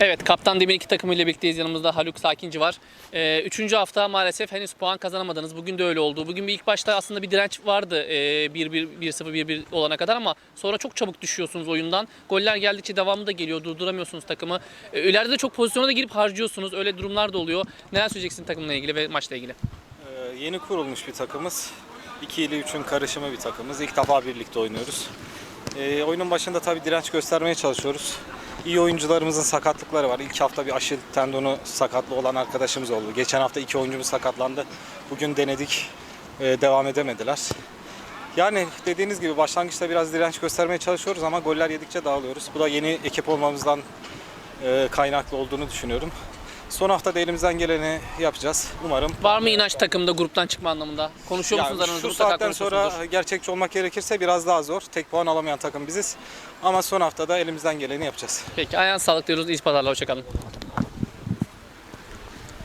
Evet, Kaptan Demir iki takımıyla birlikteyiz. Yanımızda Haluk Sakinci var. Ee, üçüncü hafta maalesef henüz puan kazanamadınız. Bugün de öyle oldu. Bugün bir ilk başta aslında bir direnç vardı. Ee, 1-1, 1-0, 1-1 olana kadar ama sonra çok çabuk düşüyorsunuz oyundan. Goller geldikçe devamı da geliyor. Durduramıyorsunuz takımı. Ee, ileride de çok pozisyona da girip harcıyorsunuz. Öyle durumlar da oluyor. Neler söyleyeceksin takımla ilgili ve maçla ilgili? Ee, yeni kurulmuş bir takımız. 2 ile 3'ün karışımı bir takımız. İlk defa birlikte oynuyoruz. Ee, oyunun başında tabii direnç göstermeye çalışıyoruz. İyi oyuncularımızın sakatlıkları var. İlk hafta bir aşil tendonu sakatlı olan arkadaşımız oldu. Geçen hafta iki oyuncumuz sakatlandı. Bugün denedik. Ee, devam edemediler. Yani dediğiniz gibi başlangıçta biraz direnç göstermeye çalışıyoruz ama goller yedikçe dağılıyoruz. Bu da yeni ekip olmamızdan e, kaynaklı olduğunu düşünüyorum. Son hafta da elimizden geleni yapacağız. Umarım Var mı inanç takımda gruptan çıkma anlamında? Konuşuyor yani musunuz aranızda? şu saatten sonra gerçekçi olmak gerekirse biraz daha zor. Tek puan alamayan takım biziz. Ama son haftada elimizden geleni yapacağız. Peki ayağın sağlık diyoruz. İyi pazarlar. Hoşçakalın.